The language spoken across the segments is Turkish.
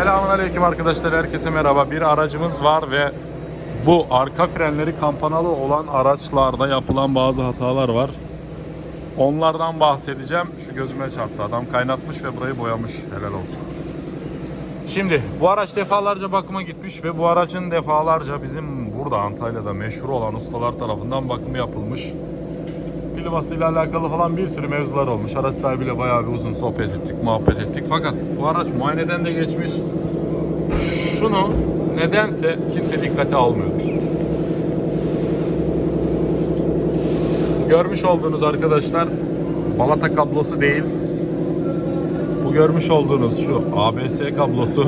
Selamünaleyküm arkadaşlar. Herkese merhaba. Bir aracımız var ve bu arka frenleri kampanalı olan araçlarda yapılan bazı hatalar var. Onlardan bahsedeceğim. Şu gözüme çarptı. Adam kaynatmış ve burayı boyamış. Helal olsun. Şimdi bu araç defalarca bakıma gitmiş ve bu aracın defalarca bizim burada Antalya'da meşhur olan ustalar tarafından bakımı yapılmış. Klimasıyla alakalı falan bir sürü mevzular olmuş. Araç sahibiyle bayağı bir uzun sohbet ettik, muhabbet ettik. Fakat bu araç muayeneden de geçmiş. Şunu nedense kimse dikkate almıyor. Görmüş olduğunuz arkadaşlar balata kablosu değil. Bu görmüş olduğunuz şu ABS kablosu.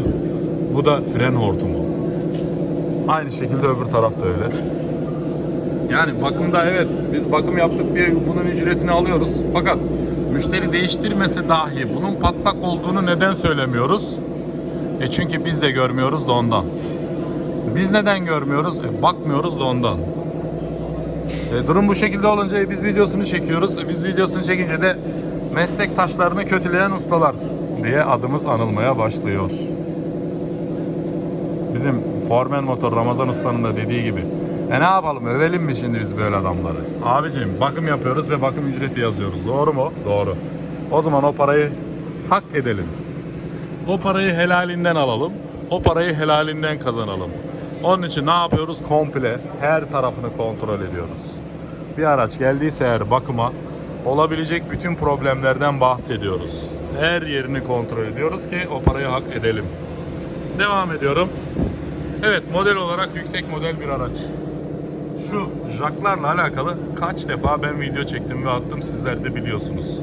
Bu da fren hortumu. Aynı şekilde öbür tarafta öyle. Yani bakımda evet biz bakım yaptık diye bunun ücretini alıyoruz. Fakat müşteri değiştirmese dahi bunun patlak olduğunu neden söylemiyoruz? E çünkü biz de görmüyoruz da ondan. Biz neden görmüyoruz? E bakmıyoruz da ondan. E, durum bu şekilde olunca biz videosunu çekiyoruz. Biz videosunu çekince de meslektaşlarını kötüleyen ustalar diye adımız anılmaya başlıyor. Bizim Formen Motor Ramazan Usta'nın da dediği gibi. E ne yapalım övelim mi şimdi biz böyle adamları? Abicim bakım yapıyoruz ve bakım ücreti yazıyoruz. Doğru mu? Doğru. O zaman o parayı hak edelim. O parayı helalinden alalım. O parayı helalinden kazanalım. Onun için ne yapıyoruz? Komple her tarafını kontrol ediyoruz. Bir araç geldiyse eğer bakıma olabilecek bütün problemlerden bahsediyoruz. Her yerini kontrol ediyoruz ki o parayı hak edelim. Devam ediyorum. Evet model olarak yüksek model bir araç. Şu jaklarla alakalı kaç defa ben video çektim ve attım sizler de biliyorsunuz.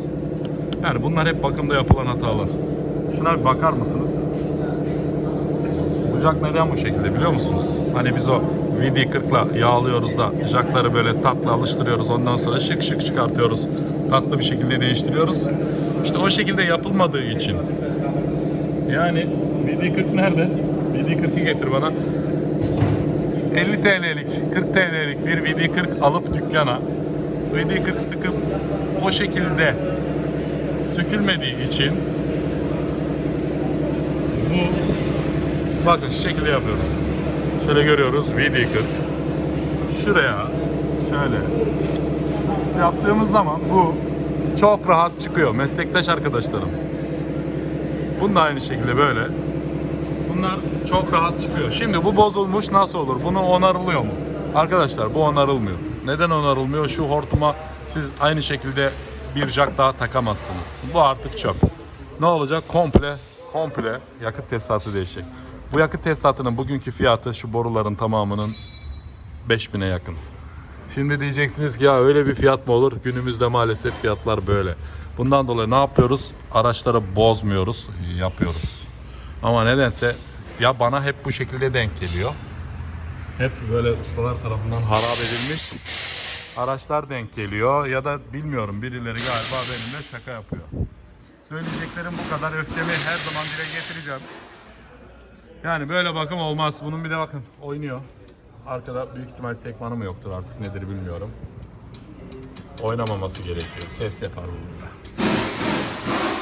Yani bunlar hep bakımda yapılan hatalar. Şuna bir bakar mısınız? Bu jak neden bu şekilde biliyor musunuz? Hani biz o VD40'la yağlıyoruz da jakları böyle tatlı alıştırıyoruz. Ondan sonra şık şık çıkartıyoruz. Tatlı bir şekilde değiştiriyoruz. İşte o şekilde yapılmadığı için. Yani VD40 nerede? VD40'ı getir bana. 50 TL'lik, 40 TL'lik bir VD40 alıp dükkana VD40 sıkıp o şekilde sökülmediği için bu bakın şu şekilde yapıyoruz. Şöyle görüyoruz VD40 şuraya şöyle yaptığımız zaman bu çok rahat çıkıyor meslektaş arkadaşlarım. Bunu da aynı şekilde böyle Bunlar çok rahat çıkıyor. Şimdi bu bozulmuş nasıl olur? Bunu onarılıyor mu? Arkadaşlar bu onarılmıyor. Neden onarılmıyor? Şu hortuma siz aynı şekilde bir jack daha takamazsınız. Bu artık çöp. Ne olacak? Komple komple yakıt tesisatı değişecek. Bu yakıt tesisatının bugünkü fiyatı şu boruların tamamının 5000'e yakın. Şimdi diyeceksiniz ki ya öyle bir fiyat mı olur? Günümüzde maalesef fiyatlar böyle. Bundan dolayı ne yapıyoruz? Araçları bozmuyoruz, yapıyoruz. Ama nedense ya bana hep bu şekilde denk geliyor. Hep böyle ustalar tarafından harap edilmiş araçlar denk geliyor ya da bilmiyorum birileri galiba benimle şaka yapıyor. Söyleyeceklerim bu kadar. Öfkemi her zaman dile getireceğim. Yani böyle bakım olmaz. Bunun bir de bakın oynuyor. Arkada büyük ihtimal sekmanı mı yoktur artık nedir bilmiyorum. Oynamaması gerekiyor. Ses yapar bu.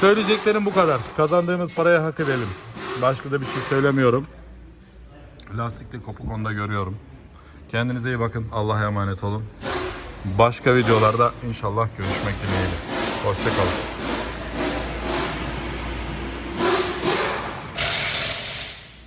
Söyleyeceklerim bu kadar. Kazandığımız paraya hak edelim. Başka da bir şey söylemiyorum. Lastikli kopuk onda görüyorum. Kendinize iyi bakın. Allah'a emanet olun. Başka videolarda inşallah görüşmek dileğiyle. Hoşçakalın.